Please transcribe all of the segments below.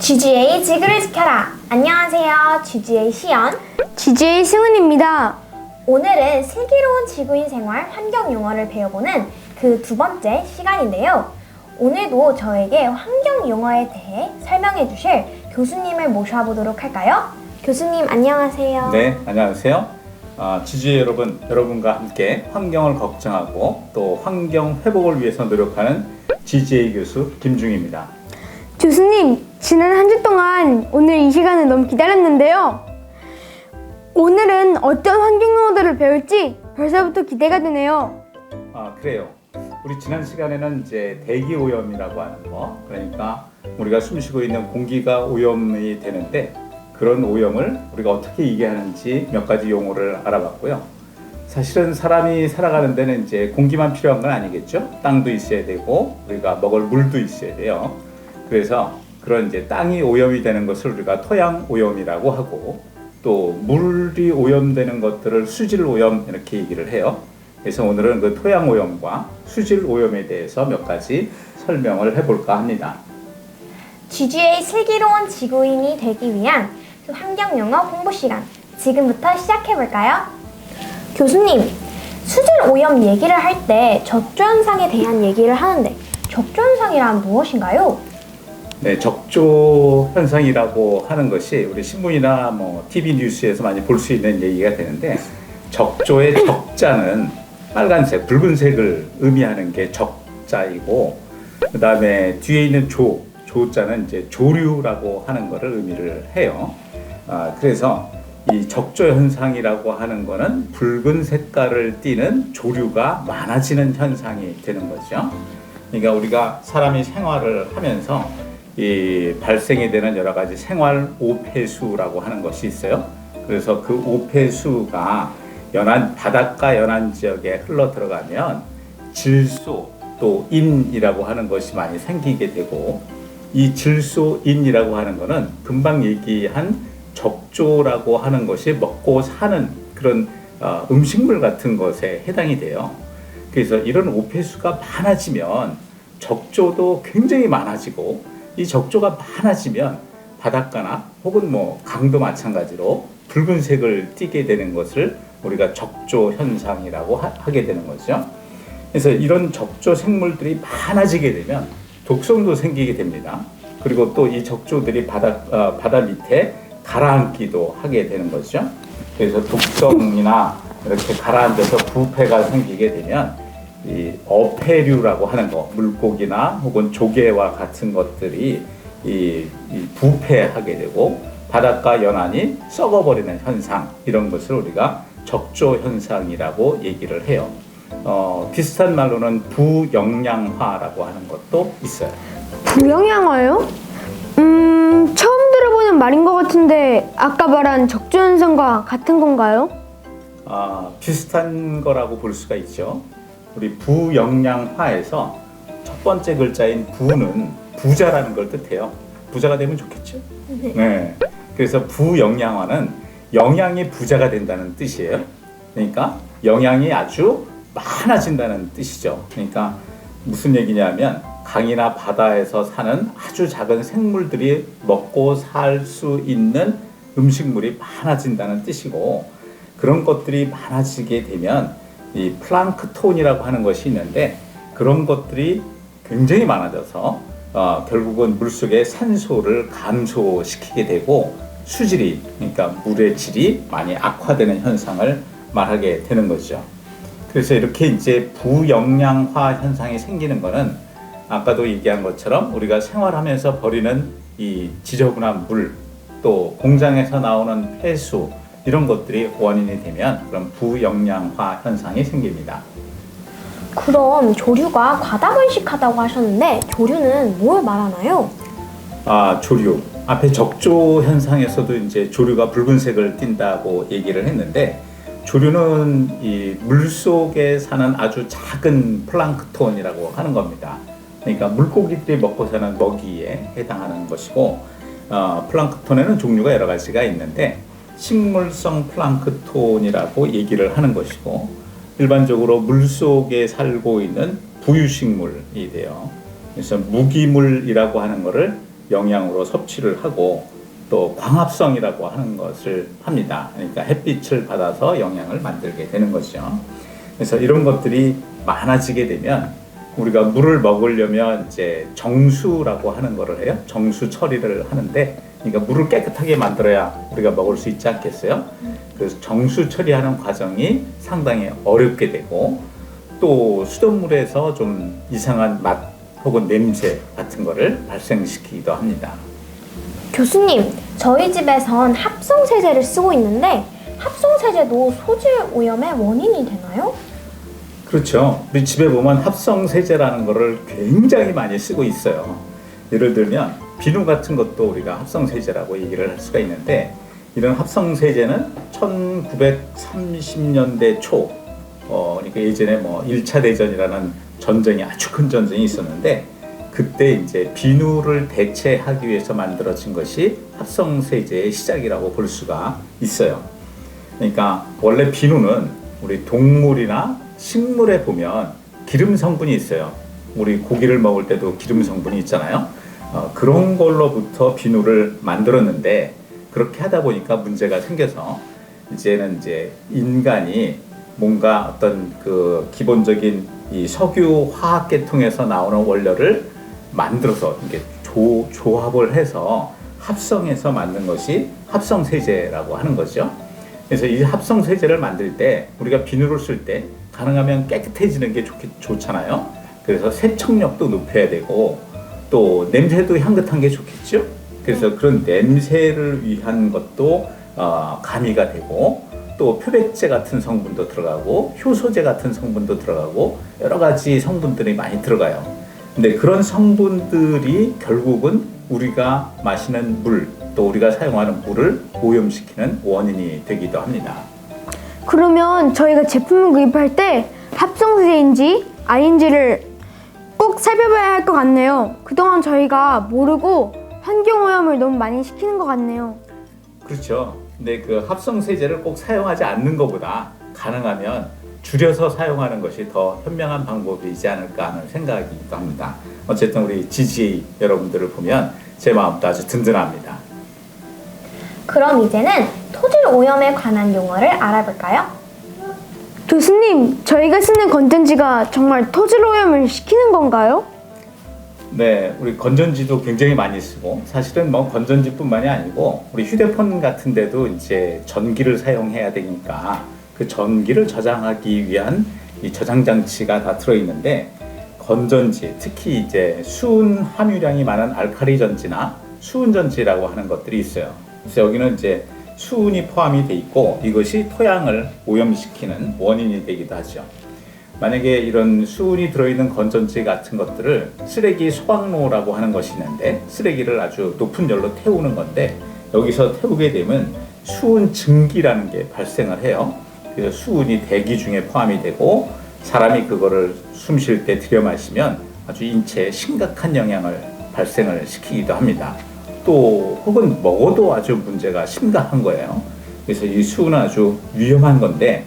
GGA 지구를 지켜라. 안녕하세요. GGA 시연. GJ 승은입니다. 오늘은 슬기로운 지구인 생활 환경 용어를 배워보는 그 두 번째 시간인데요. 오늘도 저에게 환경 용어에 대해 설명해 주실 교수님을 모셔보도록 할까요? 교수님 안녕하세요. 네, 안녕하세요. 아, 지지 여러분, 여러분과 함께 환경을 걱정하고 또 환경 회복을 위해서 노력하는 GJ 교수 김중입니다. 교수님, 지난 한 주 동안 오늘 이 시간을 너무 기다렸는데요. 오늘은 어떤 환경 용어들을 배울지 벌써부터 기대가 되네요. 아, 그래요. 우리 지난 시간에는 이제 대기 오염이라고 하는 거, 그러니까 우리가 숨쉬고 있는 공기가 오염이 되는데 그런 오염을 우리가 어떻게 이겨하는지 몇 가지 용어를 알아봤고요. 사실은 사람이 살아가는 데는 이제 공기만 필요한 건 아니겠죠. 땅도 있어야 되고 우리가 먹을 물도 있어야 돼요. 그래서 그런 이제 땅이 오염이 되는 것을 우리가 토양 오염이라고 하고 또 물이 오염되는 것들을 수질 오염 이렇게 얘기를 해요. 그래서 오늘은 그 토양 오염과 수질 오염에 대해서 몇 가지 설명을 해볼까 합니다. GGA 슬기로운 지구인이 되기 위한 그 환경 용어 공부 시간 지금부터 시작해 볼까요? 교수님, 수질 오염 얘기를 할 때 적조 현상에 대한 얘기를 하는데 적조 현상이란 무엇인가요? 네, 적조 현상이라고 하는 것이 우리 신문이나 뭐 TV 뉴스에서 많이 볼 수 있는 얘기가 되는데 적조의 적자는 빨간색, 붉은색을 의미하는 게 적자이고 그다음에 뒤에 있는 조, 조자는 이제 조류라고 하는 것을 의미를 해요. 아, 그래서 이 적조 현상이라고 하는 거는 붉은 색깔을 띠는 조류가 많아지는 현상이 되는 거죠. 그러니까 우리가 사람이 생활을 하면서 이 발생이 되는 여러 가지 생활 오폐수라고 하는 것이 있어요. 그래서 그 오폐수가 연안 바닷가 연안 지역에 흘러 들어가면 질소 또 인이라고 하는 것이 많이 생기게 되고 이 질소인이라고 하는 것은 금방 얘기한 적조라고 하는 것이 먹고 사는 그런 어, 음식물 같은 것에 해당이 돼요. 그래서 이런 오폐수가 많아지면 적조도 굉장히 많아지고 이 적조가 많아지면 바닷가나 혹은 뭐 강도 마찬가지로 붉은색을 띠게 되는 것을 우리가 적조 현상이라고 하, 하게 되는 거죠. 그래서 이런 적조 생물들이 많아지게 되면 독성도 생기게 됩니다. 그리고 또 이 적조들이 바다 어, 바다 밑에 가라앉기도 하게 되는 거죠. 그래서 독성이나 이렇게 가라앉아서 부패가 생기게 되면 이 어패류라고 하는 거 물고기나 혹은 조개와 같은 것들이 이, 이 부패하게 되고 바닷가 연안이 썩어버리는 현상 이런 것을 우리가 적조 현상이라고 얘기를 해요. 어, 비슷한 말로는 부영양화라고 하는 것도 있어요. 부영양화요? 음, 처음 들어보는 말인 것 같은데 아까 말한 적조 현상과 같은 건가요? 아, 비슷한 거라고 볼 수가 있죠. 우리 부영양화에서 첫 번째 글자인 부는 부자라는 걸 뜻해요. 부자가 되면 좋겠죠. 네. 그래서 부영양화는 영양이 부자가 된다는 뜻이에요. 그러니까 영양이 아주 많아진다는 뜻이죠. 그러니까 무슨 얘기냐면 강이나 바다에서 사는 아주 작은 생물들이 먹고 살 수 있는 음식물이 많아진다는 뜻이고 그런 것들이 많아지게 되면 이 플랑크톤이라고 하는 것이 있는데 그런 것들이 굉장히 많아져서 어, 결국은 물속의 산소를 감소시키게 되고 수질이 그러니까 물의 질이 많이 악화되는 현상을 말하게 되는 거죠. 그래서 이렇게 이제 부영양화 현상이 생기는 거는 아까도 얘기한 것처럼 우리가 생활하면서 버리는 이 지저분한 물, 또 공장에서 나오는 폐수 이런 것들이 원인이 되면 그런 부영양화 현상이 생깁니다. 그럼 조류가 과다 번식하다고 하셨는데 조류는 뭘 말하나요? 아, 조류. 앞에 적조 현상에서도 이제 조류가 붉은색을 띈다고 얘기를 했는데 조류는 이 물속에 사는 아주 작은 플랑크톤이라고 하는 겁니다. 그러니까 물고기들이 먹고 사는 먹이에 해당하는 것이고 어, 플랑크톤에는 종류가 여러 가지가 있는데 식물성 플랑크톤이라고 얘기를 하는 것이고 일반적으로 물 속에 살고 있는 부유식물이 돼요. 그래서 무기물이라고 하는 것을 영양으로 섭취를 하고 또 광합성이라고 하는 것을 합니다. 그러니까 햇빛을 받아서 영양을 만들게 되는 것이죠. 그래서 이런 것들이 많아지게 되면 우리가 물을 먹으려면 이제 정수라고 하는 거를 해요. 정수 처리를 하는데, 그러니까 물을 깨끗하게 만들어야 우리가 먹을 수 있지 않겠어요? 그래서 정수 처리하는 과정이 상당히 어렵게 되고, 또 수돗물에서 좀 이상한 맛 혹은 냄새 같은 거를 발생시키기도 합니다. 교수님, 저희 집에선 합성 세제를 쓰고 있는데 합성 세제도 소질 오염의 원인이 되나요? 그렇죠. 우리 집에 보면 합성 세제라는 거를 굉장히 많이 쓰고 있어요. 예를 들면 비누 같은 것도 우리가 합성 세제라고 얘기를 할 수가 있는데 이런 합성 세제는 1930년대 초 어, 그러니까 예전에 뭐 1차 대전이라는 전쟁이 아주 큰 전쟁이 있었는데 그때 이제 비누를 대체하기 위해서 만들어진 것이 합성 세제의 시작이라고 볼 수가 있어요. 그러니까 원래 비누는 우리 동물이나 식물에 보면 기름 성분이 있어요. 우리 고기를 먹을 때도 기름 성분이 있잖아요. 어, 그런 걸로부터 비누를 만들었는데 그렇게 하다 보니까 문제가 생겨서 이제는 이제 인간이 뭔가 어떤 그 기본적인 이 석유 화학 계통에서 나오는 원료를 만들어서 이게 조, 조합을 해서 합성해서 만든 것이 합성 세제라고 하는 거죠. 그래서 이 합성 세제를 만들 때 우리가 비누를 쓸 때 가능하면 깨끗해지는 게 좋겠, 좋잖아요. 그래서 세척력도 높여야 되고 또 냄새도 향긋한 게 좋겠죠. 그래서 그런 냄새를 위한 것도 어, 가미가 되고 또 표백제 같은 성분도 들어가고 효소제 같은 성분도 들어가고 여러 가지 성분들이 많이 들어가요. 근데 그런 성분들이 결국은 우리가 마시는 물, 또 우리가 사용하는 물을 오염시키는 원인이 되기도 합니다. 그러면 저희가 제품을 구입할 때 합성세제인지 아닌지를 꼭 살펴봐야 할 것 같네요. 그동안 저희가 모르고 환경오염을 너무 많이 시키는 것 같네요. 그렇죠. 근데 그 합성 세제를 꼭 사용하지 않는 것보다 가능하면 줄여서 사용하는 것이 더 현명한 방법이지 않을까 하는 생각이기도 합니다. 어쨌든 우리 GGA 여러분들을 보면 제 마음도 아주 든든합니다. 그럼 이제는 토질 오염에 관한 용어를 알아볼까요? 교수님, 저희가 쓰는 건전지가 정말 토질 오염을 시키는 건가요? 네, 우리 건전지도 굉장히 많이 쓰고 사실은 뭐 건전지뿐만이 아니고 우리 휴대폰 같은 데도 이제 전기를 사용해야 되니까 그 전기를 저장하기 위한 이 저장 장치가 다 들어 있는데 건전지 특히 이제 수은 함유량이 많은 알칼리 전지나 수은 전지라고 하는 것들이 있어요. 그래서 여기는 이제 수은이 포함이 돼 있고 이것이 토양을 오염시키는 원인이 되기도 하죠. 만약에 이런 수은이 들어있는 건전지 같은 것들을 쓰레기 소각로라고 하는 것이 있는데 쓰레기를 아주 높은 열로 태우는 건데 여기서 태우게 되면 수은 증기라는 게 발생을 해요. 그래서 수은이 대기 중에 포함이 되고 사람이 그거를 숨 쉴 때 들여 마시면 아주 인체에 심각한 영향을 발생을 시키기도 합니다. 또 혹은 먹어도 아주 문제가 심각한 거예요. 그래서 이 수은은 아주 위험한 건데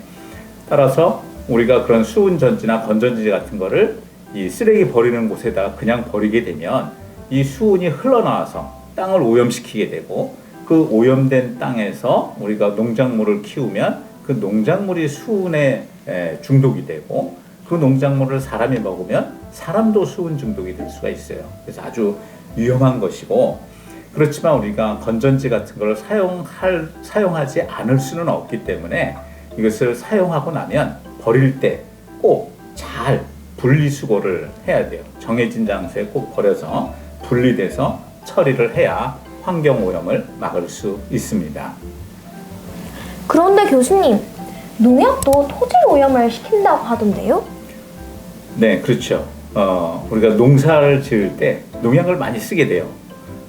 따라서 우리가 그런 수은 전지나 건전지 같은 거를 이 쓰레기 버리는 곳에다 그냥 버리게 되면 이 수은이 흘러나와서 땅을 오염시키게 되고 그 오염된 땅에서 우리가 농작물을 키우면 그 농작물이 수은에 에, 중독이 되고 그 농작물을 사람이 먹으면 사람도 수은 중독이 될 수가 있어요. 그래서 아주 위험한 것이고 그렇지만 우리가 건전지 같은 걸 사용할 사용하지 않을 수는 없기 때문에 이것을 사용하고 나면 버릴 때 꼭 잘 분리수거를 해야 돼요. 정해진 장소에 꼭 버려서 분리돼서 처리를 해야 환경 오염을 막을 수 있습니다. 그런데 교수님, 농약도 토질 오염을 시킨다고 하던데요? 네, 그렇죠. 어, 우리가 농사를 지을 때 농약을 많이 쓰게 돼요.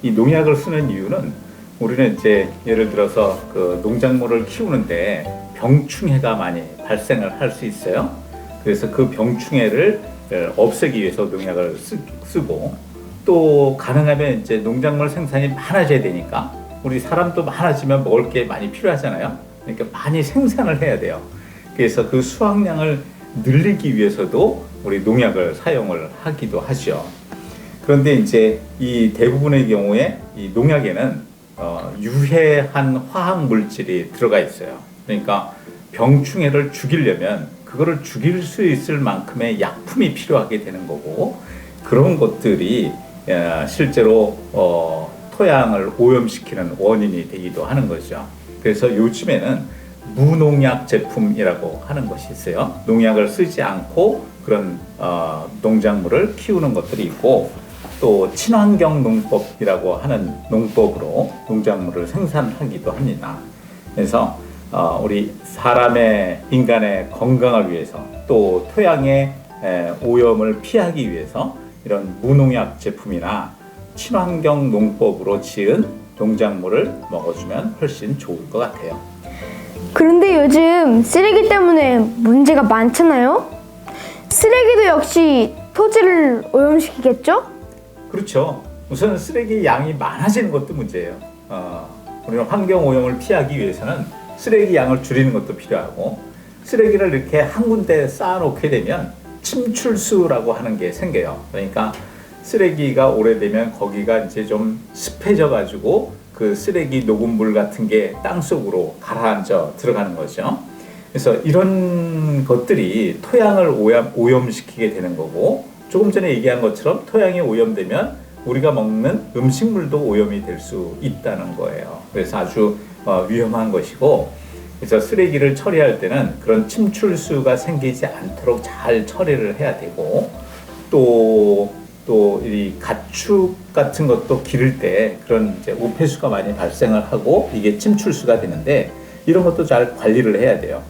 이 농약을 쓰는 이유는 우리는 이제 예를 들어서 그 농작물을 키우는데 병충해가 많이 발생을 할 수 있어요. 그래서 그 병충해를 없애기 위해서 농약을 쓰, 쓰고 또 가능하면 이제 농작물 생산이 많아져야 되니까 우리 사람도 많아지면 먹을 게 많이 필요하잖아요. 그러니까 많이 생산을 해야 돼요. 그래서 그 수확량을 늘리기 위해서도 우리 농약을 사용을 하기도 하죠. 그런데 이제 이 대부분의 경우에 이 농약에는 어, 유해한 화학 물질이 들어가 있어요. 그러니까 병충해를 죽이려면 그거를 죽일 수 있을 만큼의 약품이 필요하게 되는 거고 그런 것들이 어, 실제로 어, 토양을 오염시키는 원인이 되기도 하는 거죠. 그래서 요즘에는 무농약 제품이라고 하는 것이 있어요. 농약을 쓰지 않고 그런 어, 농작물을 키우는 것들이 있고 또 친환경 농법이라고 하는 농법으로 농작물을 생산하기도 합니다. 그래서 어, 우리 사람의 인간의 건강을 위해서 또 토양의 에, 오염을 피하기 위해서 이런 무농약 제품이나 친환경 농법으로 지은 농작물을 먹어주면 훨씬 좋을 것 같아요. 그런데 요즘 쓰레기 때문에 문제가 많잖아요. 쓰레기도 역시 토지를 오염시키겠죠? 그렇죠. 우선 쓰레기 양이 많아지는 것도 문제예요. 어, 우리는 환경 오염을 피하기 위해서는 쓰레기 양을 줄이는 것도 필요하고 쓰레기를 이렇게 한 군데 쌓아놓게 되면 침출수라고 하는 게 생겨요. 그러니까 쓰레기가 오래되면 거기가 이제 좀 습해져 가지고 그 쓰레기 녹음물 같은 게 땅 속으로 가라앉아 들어가는 거죠. 그래서 이런 것들이 토양을 오염, 오염시키게 되는 거고 조금 전에 얘기한 것처럼 토양이 오염되면 우리가 먹는 음식물도 오염이 될 수 있다는 거예요. 그래서 아주 어, 위험한 것이고 그래서 쓰레기를 처리할 때는 그런 침출수가 생기지 않도록 잘 처리를 해야 되고 또 또 이 가축 같은 것도 기를 때 그런 이제 오폐수가 많이 발생을 하고 이게 침출수가 되는데 이런 것도 잘 관리를 해야 돼요.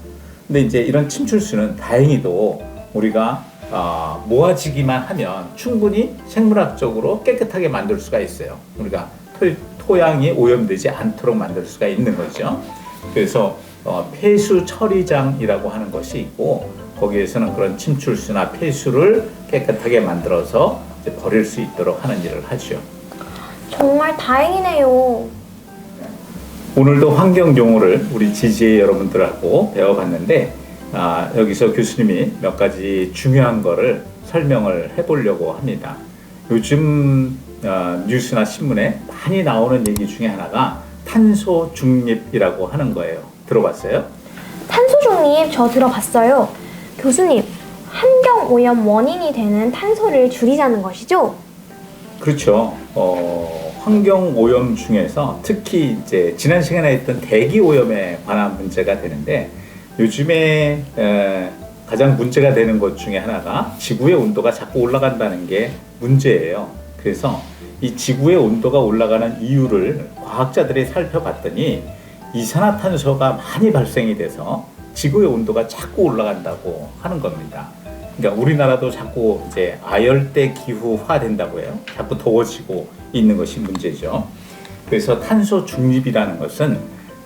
근데 이제 이런 침출수는 다행히도 우리가 아, 모아지기만 하면 충분히 생물학적으로 깨끗하게 만들 수가 있어요. 우리가 토, 토양이 오염되지 않도록 만들 수가 있는 거죠. 그래서 어, 폐수 처리장이라고 하는 것이 있고 거기에서는 그런 침출수나 폐수를 깨끗하게 만들어서 버릴 수 있도록 하는 일을 하죠. 정말 다행이네요. 오늘도 환경 용어를 우리 지지의 여러분들하고 배워봤는데 아, 여기서 교수님이 몇 가지 중요한 거를 설명을 해보려고 합니다. 요즘 어, 뉴스나 신문에 많이 나오는 얘기 중에 하나가 탄소 중립이라고 하는 거예요. 들어봤어요? 탄소 중립 저 들어봤어요. 교수님, 환경 오염 원인이 되는 탄소를 줄이자는 것이죠? 그렇죠. 어, 환경 오염 중에서 특히 이제 지난 시간에 했던 대기 오염에 관한 문제가 되는데 요즘에 에, 가장 문제가 되는 것 중에 하나가 지구의 온도가 자꾸 올라간다는 게 문제예요. 그래서 이 지구의 온도가 올라가는 이유를 과학자들이 살펴봤더니 이산화탄소가 많이 발생이 돼서 지구의 온도가 자꾸 올라간다고 하는 겁니다. 그러니까 우리나라도 자꾸 이제 아열대 기후화 된다고 해요. 자꾸 더워지고 있는 것이 문제죠. 그래서 탄소 중립이라는 것은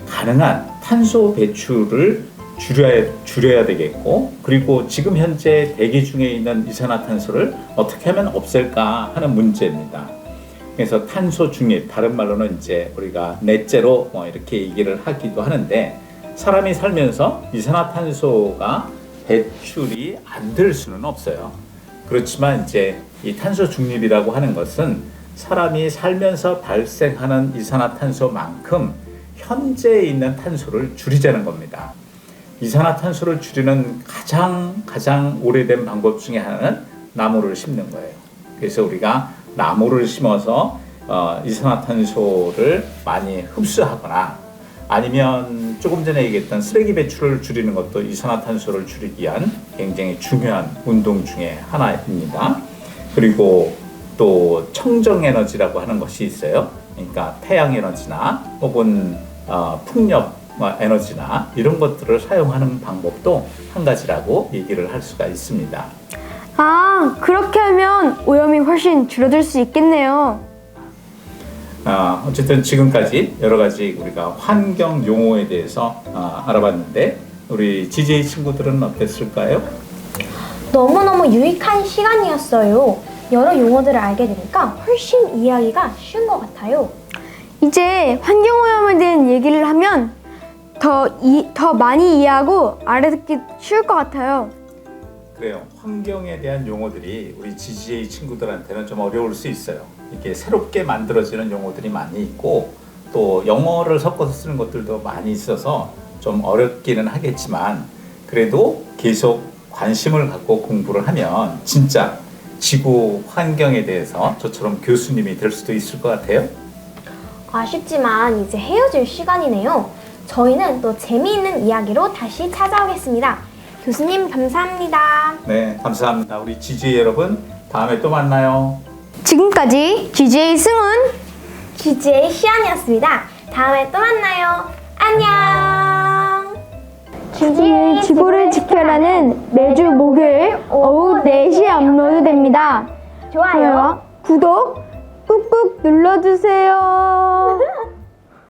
가능한 탄소 배출을 줄여야, 줄여야 되겠고, 그리고 지금 현재 대기 중에 있는 이산화탄소를 어떻게 하면 없앨까 하는 문제입니다. 그래서 탄소 중립, 다른 말로는 이제 우리가 넷째로 뭐 이렇게 얘기를 하기도 하는데, 사람이 살면서 이산화탄소가 배출이 안 될 수는 없어요. 그렇지만 이제 이 탄소 중립이라고 하는 것은 사람이 살면서 발생하는 이산화탄소만큼 현재 있는 탄소를 줄이자는 겁니다. 이산화탄소를 줄이는 가장 가장 오래된 방법 중에 하나는 나무를 심는 거예요. 그래서 우리가 나무를 심어서 어, 이산화탄소를 많이 흡수하거나 아니면 조금 전에 얘기했던 쓰레기 배출을 줄이는 것도 이산화탄소를 줄이기 위한 굉장히 중요한 운동 중에 하나입니다. 그리고 또 청정 에너지라고 하는 것이 있어요. 그러니까 태양 에너지나 혹은 어, 풍력 뭐 에너지나 이런 것들을 사용하는 방법도 한 가지라고 얘기를 할 수가 있습니다. 아, 그렇게 하면 오염이 훨씬 줄어들 수 있겠네요. 아, 어쨌든 지금까지 여러 가지 우리가 환경 용어에 대해서 아, 알아봤는데 우리 GJ 친구들은 어땠을까요? 너무너무 유익한 시간이었어요. 여러 용어들을 알게 되니까 훨씬 이해하기가 쉬운 것 같아요. 이제 환경오염에 대한 하면 더, 이, 더 많이 이해하고 알아듣기 쉬울 것 같아요. 그래요. 환경에 대한 용어들이 우리 GGA 친구들한테는 좀 어려울 수 있어요. 이게 새롭게 만들어지는 용어들이 많이 있고 또 영어를 섞어서 쓰는 것들도 많이 있어서 좀 어렵기는 하겠지만 그래도 계속 관심을 갖고 공부를 하면 진짜 지구 환경에 대해서 저처럼 교수님이 될 수도 있을 것 같아요. 아쉽지만 이제 헤어질 시간이네요. 저희는 또 재미있는 이야기로 다시 찾아오겠습니다. 교수님 감사합니다. 네, 감사합니다. 우리 GGA 여러분 다음에 또 만나요. 지금까지 GJ 승훈 GJ 시안이었습니다. 다음에 또 만나요. 안녕. GJ 지구를 지켜라는 매주 목요일 오후 4시에 업로드됩니다. 좋아요. 좋아요, 구독 꾹꾹 눌러주세요.